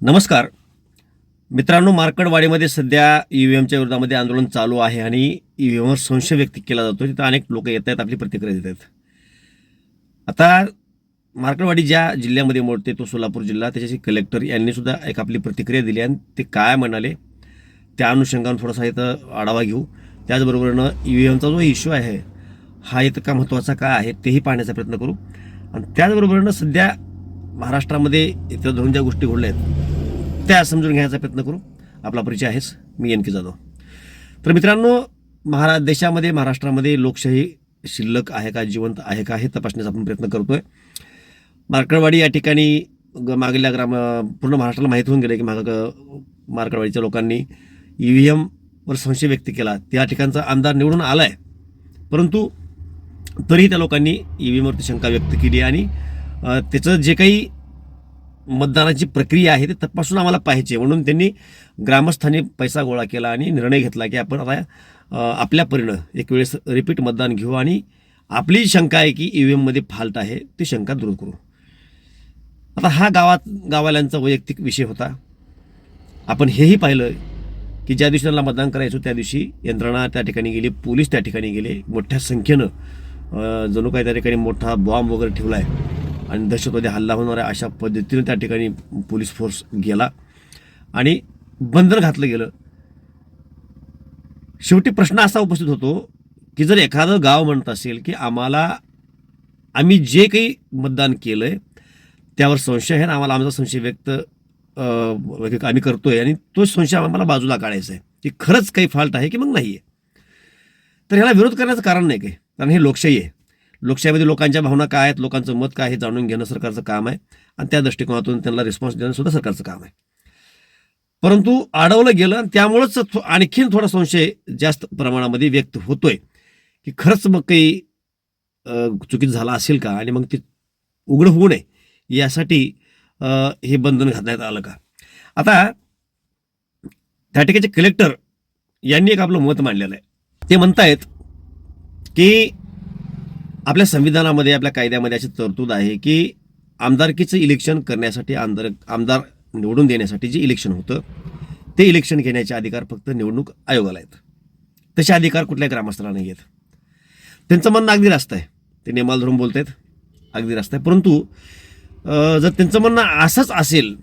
नमस्कार. मित्रांनो मार्कडवाडीमध्ये सध्या ई व्ही एमच्या विरोधामध्ये आंदोलन चालू आहे आणि ई व्ही एमवर संशय व्यक्त केला जातो. तिथं अनेक लोक येत आहेत आपली प्रतिक्रिया देत आहेत. आता मार्कडवाडी ज्या जिल्ह्यामध्ये मोडते तो सोलापूर जिल्हा. त्याच्याशी कलेक्टर यांनीसुद्धा एक आपली प्रतिक्रिया दिली आणि ते काय म्हणाले त्या अनुषंगानं थोडासा इथं आढावा घेऊ. त्याचबरोबरनं ई व्ही एमचा जो इश्यू आहे हा इथं का महत्त्वाचा का आहे तेही पाहण्याचा प्रयत्न करू. आणि त्याचबरोबरनं सध्या महाराष्ट्रामध्ये इतर धरून ज्या गोष्टी घडल्या आहेत त्या समजून घेण्याचा प्रयत्न करू. आपला परिचय आहेच. मी एन के जाधव. तर मित्रांनो महारा देशामध्ये महाराष्ट्रामध्ये लोकशाही शिल्लक आहे का जिवंत आहे का हे तपासण्याचा आपण प्रयत्न करतो आहे मार्कडवाडी या ठिकाणी ग- ग्राम पूर्ण महाराष्ट्राला माहीत होऊन गेलं की माग मार्कडवाडीच्या लोकांनी ई व्ही एमवर संशय व्यक्त केला. त्या ठिकाणचा आमदार निवडून आला आहे परंतु तरीही त्या लोकांनी ई व्ही एमवरती शंका व्यक्त केली आणि त्याचं जे काही मतदानाची प्रक्रिया आहे ते तपासून आम्हाला पाहिजे म्हणून त्यांनी ग्रामस्थांनी पैसा गोळा केला आणि निर्णय घेतला की आपण आता आपल्या परीनं एक वेळेस रिपीट मतदान घेऊ आणि आपली शंका आहे की ई व्ही एममध्ये फाल्ट आहे ती शंका दूर करू. आता हा गावात गावाल्यांचा वैयक्तिक विषय होता. आपण हेही पाहिलं की ज्या दिवशी त्यांना मतदान करायचो त्या दिवशी यंत्रणा त्या ठिकाणी गेली पोलीस त्या ठिकाणी गेले. मोठ्या संख्येनं जणू काही त्या ठिकाणी मोठा बॉम्ब वगैरे ठेवला आहे आणि दहशतवादी हल्ला होणार आहे अशा पद्धतीनं त्या ठिकाणी पोलीस फोर्स गेला आणि बंधन घातलं गेलं. शेवटी प्रश्न असा उपस्थित होतो की जर एखादं गाव म्हणत असेल की आम्हाला आम्ही जे काही मतदान केलं आहे त्यावर संशय आहे आणि आम्हाला आमचा संशय व्यक्त आम्ही करतो करतोय आणि तो संशय आम्हाला बाजूला काढायचा आहे की खरंच काही फॉल्ट आहे की मग नाही आहे तर ह्याला विरोध करण्याचं कारण नाही काही कारण हे लोकशाही आहे. लोकशाहीमध्ये लोकांच्या भावना काय आहेत लोकांचं मत काय हे जाणून घेणं सरकारचं काम आहे. आणि त्या दृष्टिकोनातून त्यांना रिस्पॉन्स देणं सुद्धा सरकारचं काम आहे. परंतु अडवलं गेलं आणि त्यामुळंच आणखीन थोडा संशय जास्त प्रमाणामध्ये व्यक्त होतोय. की खरंच मग काही चुकीत चुकीचं असेल का? आणि मग ते उघड होऊ नये यासाठी हे बंधन घालण्यात आलं का? आता त्या ठिकाणचे कलेक्टर यांनी एक आपलं मत मांडलेलं आहे. ते म्हणतायत की आपल्या संविधानामध्ये आपल्या कायद्यामध्ये अशी तरतूद आहे की आमदारकीचं इलेक्शन करण्यासाठी आमदार आमदार निवडून देण्यासाठी जे इलेक्शन होतं ते इलेक्शन घेण्याचे अधिकार फक्त निवडणूक आयोगाला आहेत. तसे अधिकार कुठल्या ग्रामस्थाला नाही आहेत. त्यांचं म्हणणं अगदी रास्त आहे. ते नियमाला धरून बोलत आहेत अगदी रास्त आहे. परंतु जर त्यांचं म्हणणं असंच असेल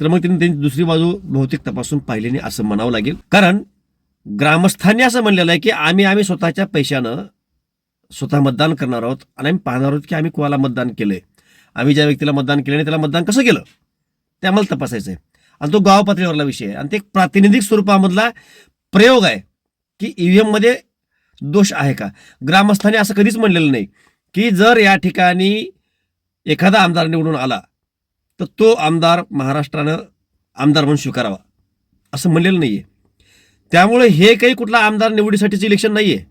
तर मग त्यांनी त्यांची दुसरी बाजू भौतिक तपासून पाहिल्याने नाही असं म्हणावं लागेल. कारण ग्रामस्थांनी असं म्हणलेलं आहे की आम्ही आम्ही स्वतःच्या पैशानं स्वतः मतदान करणार आहोत आणि आम्ही पाहणार आहोत की आम्ही कोणाला मतदान केलंय. आम्ही ज्या व्यक्तीला मतदान केलं नाही त्याला मतदान कसं केलं? ते आम्हाला तपासायचं आहे आणि तो गाव पातळीवरला विषय आहे. आणि ते एक प्रातिनिधिक स्वरूपामधला प्रयोग आहे की ईव्हीएममध्ये दोष आहे का? ग्रामस्थांनी असं कधीच म्हणलेलं नाही की जर या ठिकाणी एखादा आमदार निवडून आला तर तो आमदार महाराष्ट्रानं आमदार म्हणून स्वीकारावा. असं म्हणलेलं नाही आहे त्यामुळे हे काही कुठला आमदार निवडीसाठीचं इलेक्शन नाही आहे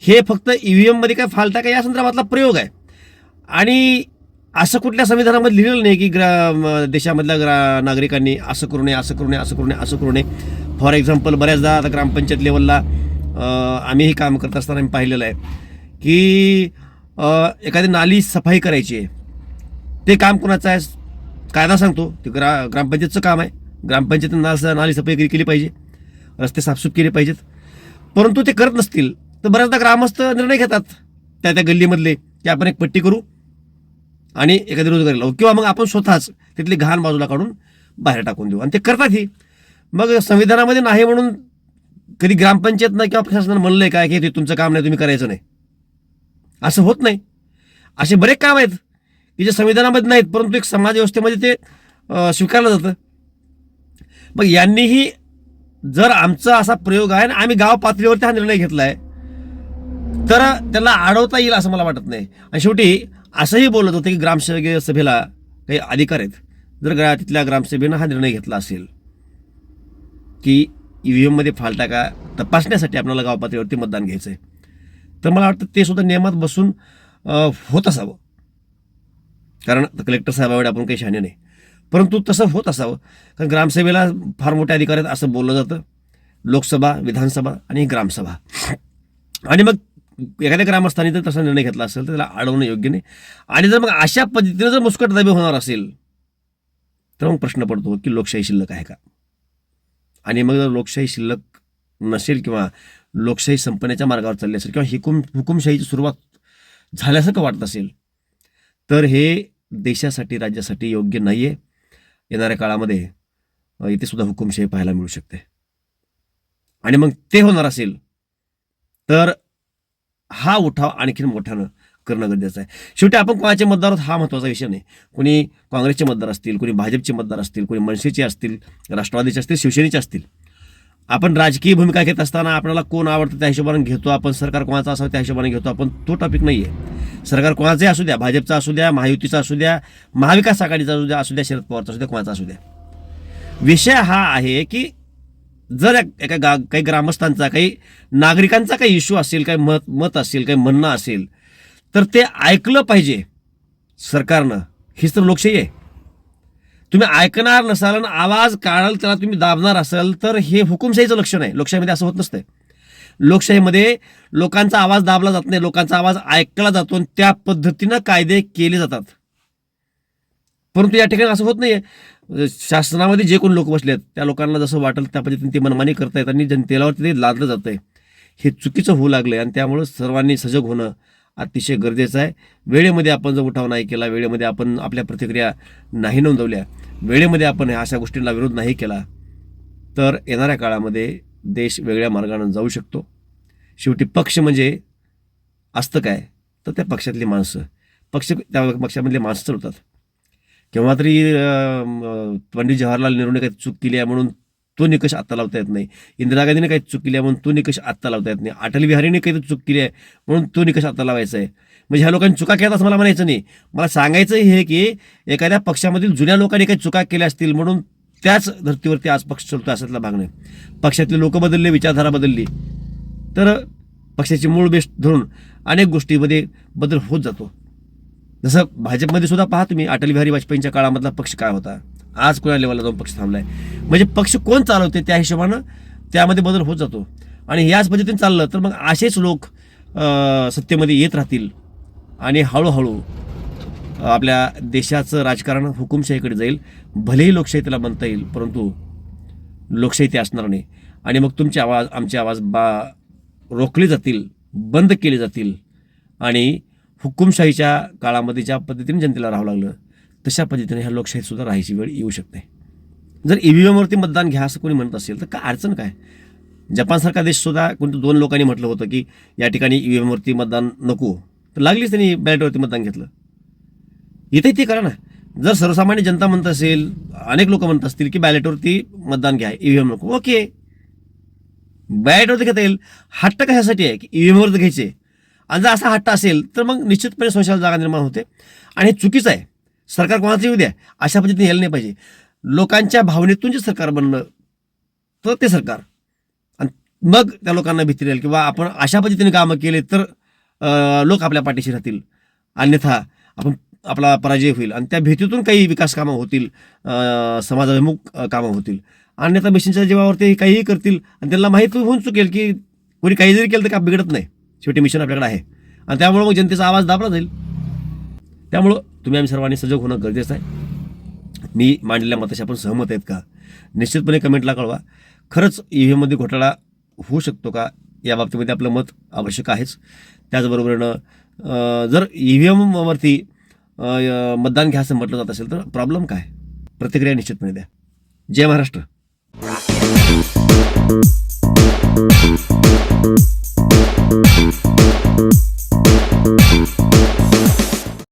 हे फक्त ईव्हीएममध्ये काय फालता का या संदर्भातला प्रयोग आहे. आणि असं कुठल्या संविधानामध्ये लिहिलेलं नाही की ग्रा म- देशामधल्या ग्रा नागरिकांनी असं करू नये असं करू नये असं करू नये असं करू नये. फॉर एक्झाम्पल बऱ्याचदा आता ग्रामपंचायत लेवलला आम्ही हे काम करत असताना आम्ही पाहिलेलं आहे की एखादी नाली सफाई करायची आहे. ते काम कोणाचं आहे? कायदा सांगतो. ते ग्रा ग्रामपंचायतचं काम आहे. ग्रामपंचायतीनं नाल नाली सफाई केली- केली पाहिजे. रस्ते साफसूफ केले पाहिजेत. परंतु ते करत नसतील. तर बऱ्याचदा ग्रामस्थ निर्णय घेतात त्या त्या गल्लीमधले की आपण एक पट्टी करू आणि एखादी रोजगारी लावू किंवा मग आपण स्वतःच तिथली घाण बाजूला काढून बाहेर टाकून देऊ. आणि ते करतात ही. मग संविधानामध्ये नाही म्हणून कधी ग्रामपंचायतनं किंवा प्रशासनानं म्हणलं आहे काय की ते तुमचं काम नाही तुम्ही करायचं नाही. असं होत नाही. असे बरेच काम आहेत की जे संविधानामध्ये नाहीत परंतु एक समाज व्यवस्थेमध्ये ते स्वीकारलं जातं. मग यांनीही जर आमचा असा प्रयोग आहे आणि आम्ही गाव पातळीवरती हा निर्णय घेतला आहे तर त्याला अडवता येईल असं मला वाटत नाही. आणि शेवटी असंही बोलत होते की ग्रामसेवकीय सभेला काही अधिकार आहेत. जर ग्रा तिथल्या ग्रामसभेनं हा निर्णय घेतला असेल की ईव्हीएम एममध्ये फाल्टा का तपासण्यासाठी आपल्याला गावपातळीवरती मतदान घ्यायचं आहे तर मला वाटतं ते सुद्धा नियमात बसून होत असावं. कारण कलेक्टर साहेबाकडे आपण काही शहाणे नाही. परंतु तसं होत असावं. कारण ग्रामसभेला फार मोठे अधिकार आहेत असं बोललं जातं. लोकसभा विधानसभा आणि ग्रामसभा. आणि मग एखाद्या ग्रामस्थानी जर तसा निर्णय घेतला असेल तर त्याला अडवणं योग्य नाही. आणि जर मग अशा पद्धतीनं जर मुस्कट मुस्कटदाबी होणार असेल तर मग प्रश्न पडतो की लोकशाही शिल्लक आहे का? आणि मग जर लोकशाही शिल्लक नसेल किंवा लोकशाही संपण्याच्या मार्गावर चालली असेल किंवा हुकुम हुकुमशाहीची सुरुवात झाल्यासारखं वाटत असेल तर हे देशासाठी राज्यासाठी योग्य नाही आहे येणाऱ्या काळामध्ये इथे सुद्धा हुकुमशाही पाहायला मिळू शकते. आणि मग ते होणार असेल तर हा उठाव आणखीन मोठ्यानं करणं गरजेचं आहे. शेवटी आपण कोणाचे मतदार आहोत हा महत्त्वाचा विषय नाही. कोणी काँग्रेसचे मतदार असतील कोणी भाजपचे मतदार असतील कोणी मनसेचे असतील राष्ट्रवादीचे असतील शिवसेनेचे असतील. आपण राजकीय भूमिका घेत असताना आपल्याला कोण आवडतं त्या हिशोबाने घेतो आपण सरकार कोणाचं असावं त्या हिशोबाने घेतो आपण. तो टॉपिक नाही आहे सरकार कोणाचंही असू द्या भाजपचा असू द्या महायुतीचा असू द्या महाविकास आघाडीचा असू द्या असू द्या शरद पवारचा असू द्या कोणाचा असू द्या. विषय हा आहे की जर एका गा काही ग्रामस्थांचा काही नागरिकांचा काही इश्यू असेल काही मत मत असेल काही म्हणणं असेल तर ते ऐकलं पाहिजे सरकारनं. हीच तर लोकशाही आहे. तुम्ही ऐकणार नसाल आणि आवाज काढाल त्याला तुम्ही दाबणार असाल तर हे हुकुमशाहीचं लक्षण आहे. लोकशाहीमध्ये असं होत नसतं लोकशाहीमध्ये लोकांचा आवाज दाबला जात नाही लोकांचा आवाज ऐकला जातो आणि त्या पद्धतीनं कायदे केले जातात. परंतु या ठिकाणी असं होत नाहीये. म्हणजे शासनामध्ये जे कोण लोक बसले आहेत त्या लोकांना जसं वाटेल त्या पद्धतीने ते मनमानी करतायत आणि जनतेला ते लादलं जात आहे हे चुकीचं होऊ लागलं आहे आणि त्यामुळं सर्वांनी सजग होणं अतिशय गरजेचं आहे. वेळेमध्ये आपण जर उठाव नाही केला वेळेमध्ये आपण आपल्या प्रतिक्रिया नाही नोंदवल्या वेळेमध्ये आपण ह्या अशा गोष्टींना विरोध नाही केला तर येणाऱ्या काळामध्ये देश वेगळ्या मार्गानं जाऊ शकतो. शेवटी पक्ष म्हणजे असतं काय? तर त्या पक्षातली माणसं. पक्ष त्या पक्षामधले माणसं चालवतात केव्हा तरी पंडित जवाहरलाल नेहरूने काही चूक केली आहे म्हणून तो निकष आत्ता लावता येत नाही. इंदिरा गांधीने काही चूक केली आहे म्हणून तो निकष आत्ता लावता येत नाही. अटल बिहारीने काही चूक केली आहे म्हणून तो निकष आत्ता लावायचा आहे. म्हणजे ह्या लोकांनी चुका केल्यात असं मला म्हणायचं नाही. मला सांगायचं हे की एखाद्या पक्षामधील जुन्या लोकांनी काही चुका केल्या असतील म्हणून त्याच धर्तीवरती आज पक्ष चलतो असातला भाग नाही पक्षातले लोक बदलले विचारधारा बदलली. तर पक्षाची मूळ बेस्ट धरून अनेक गोष्टीमध्ये बदल होत जातो. जसं भाजपमध्ये सुद्धा पहा तुम्ही अटल बिहारी वाजपेयींच्या काळामधला पक्ष काय होता. आज कोणा लेवलला जाऊन पक्ष थांबलाय. म्हणजे पक्ष कोण चालवते त्या हिशोबानं त्यामध्ये बदल होत जातो. आणि याच पद्धतीने चाललं तर मग असेच लोक सत्तेमध्ये येत राहतील. आणि हळूहळू आपल्या देशाचं राजकारण हुकुमशाहीकडे जाईल. भलेही लोकशाही त्याला म्हणता येईल परंतु लोकशाही ते असणार नाही. आणि मग तुमचे आवाज आमचे आवाज बा रोखले जातील बंद केले जातील. आणि हुकुमशाहीच्या काळामध्ये ज्या पद्धतीने जनतेला राहावं लागलं तशा पद्धतीने ह्या लोकशाहीत सुद्धा राहायची वेळ येऊ शकते. जर ईव्हीएमवरती मतदान घ्या असं कोणी म्हणत असेल तर काय अडचण काय? जपानसारखा देश सुद्धा कोणत्या दोन लोकांनी म्हटलं होतं की या ठिकाणी ईव्हीएमवरती मतदान नको तर लागलीच त्यांनी बॅलेटवरती मतदान घेतलं. इथे ते करा ना. जर सर्वसामान्य जनता म्हणत असेल अनेक लोक म्हणत असतील की बॅलेटवरती मतदान घ्या ईव्हीएम नको ओके. बॅलेटवरती घेता येईल. हट्ट कशासाठी आहे? की ईव्हीएमवरती घ्यायचे. आणि जर असा हट्ट असेल तर मग निश्चितपणे संशयाला जागा निर्माण होते. आणि हे चुकीचं आहे. सरकार कोणाचं येऊ द्या अशा पद्धतीने यायला नाही पाहिजे. लोकांच्या भावनेतून जे सरकार बनलं तर ते सरकार. आणि मग त्या लोकांना भीती राहील किंवा आपण अशा पद्धतीने कामं केले तर लोक आपल्या पाठीशी राहतील. अन्यथा आपण आपला पराजय होईल. आणि त्या भीतीतून काही विकास कामं होतील समाजाभिमुख कामं होतील. अन्यथा मिशनच्या जीवावरती काहीही करतील आणि त्यांना माहीत होऊन चुकेल की कोणी काही जरी केलं तर का बिघडत नाही. शेवटी मिशन आपल्याकडे आहे. आणि त्यामुळं मग जनतेचा आवाज दाबला जाईल. त्यामुळं तुम्ही आम्ही सर्वांनी सजग होणं गरजेचं आहे. मी मांडलेल्या मताशी आपण सहमत आहेत का? निश्चितपणे कमेंटला कळवा. खरंच ई व्ही एममध्ये घोटाळा होऊ शकतो का? या बाबतीमध्ये आपलं मत आवश्यक आहेच. त्याचबरोबरीनं जर ई व्ही एमवरती मतदान घ्या असं म्हटलं जात असेल तर प्रॉब्लेम काय? प्रतिक्रिया निश्चितपणे द्या. जय महाराष्ट्र. Thank you.